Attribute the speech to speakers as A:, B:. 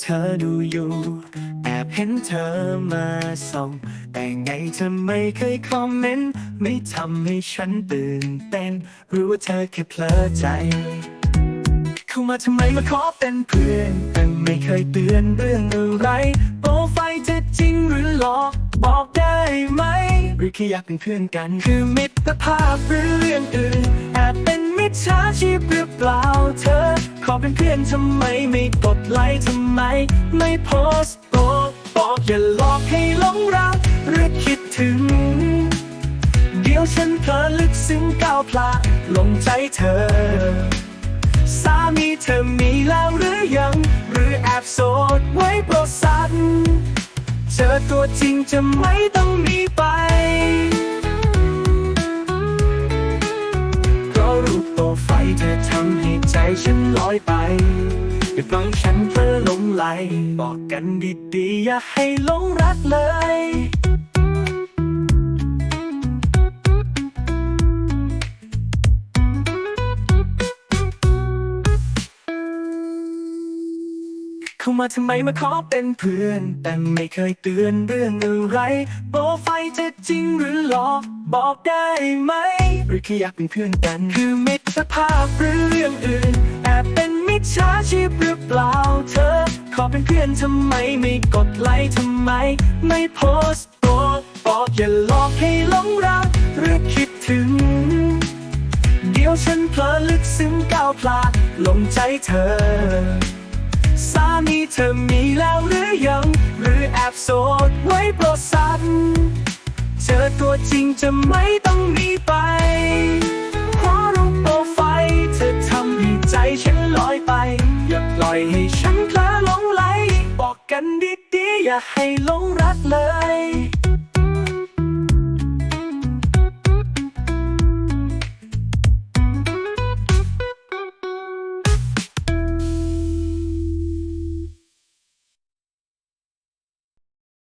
A: เธอดูอยู่ แอบเห็นเธอมาส่อง แต่ไงเธอไม่เคยคอมเมนต์ไม่ทำให้ฉันตื่นเต้น รู้ว่าเธอแค่เพลอใจ เข้ามาทำไมมาขอเป็นเพื่อนแต่ไม่เคยเตือนเรื่องอะไรโปรไฟล์จะจริงหรือหลอกบอกได้ไหม หรือแค่อยากเป็นเพื่อนกัน คือมิตรภาพหรือเรื่องอื่นแอบเป็นมิจฉาชีพหรือเปล่าเธอ ขอเป็นเพื่อนทำไมไม่กดไลค์ทำไม ไม่โพสต์บอกบอกอย่าหลอกให้หลงรักหรือคิดถึง เดี๋ยวฉันเผลอลึกซึ้งก้าวพลาดลงใจเธอ สามีเธอมีแล้วหรือยัง หรือแอบโสดไว้โปรดสันเจอตัวจริงจะไม่ต้องมี เธอทำให้ใจฉันลอยไปอย่าปล่อยฉันเพลอหลงไหล บอกกันดีๆ อย่าให้หลงรักเลยเข้ามาทำไมมาขอเป็นเพื่อน แต่ไม่เคยเตือนเรื่องอะไรโปรไฟล์จะจริงหรือหลอก บอกได้ไหม หรือแค่อยากเป็นเพื่อนกัน คือมิตรภาพหรือเรื่องอื่น แอบเป็นมิจฉาชีพหรือเปล่าเธอ ขอเป็นเพื่อนทำไมไม่กดไลค์ทำไม ไม่โพสต์บอกบอกอย่าหลอกให้หลงรักหรือคิดถึง เดี๋ยวฉันเพลอลึกซึ้งก้าวพลาดลงใจเธอ สามีเธอมีแล้วหรือยัง หรือแอบโสดไว้โปรดสันเจ อตัวจริงจะไม่ต้องมีไปเพราะรูปโปรไฟล์เธอทำให้ใจฉันลอยไป อย่าปล่อยให้ฉันเพลอหลงไหล บอกกันดีๆ อย่าให้หลงรักเลย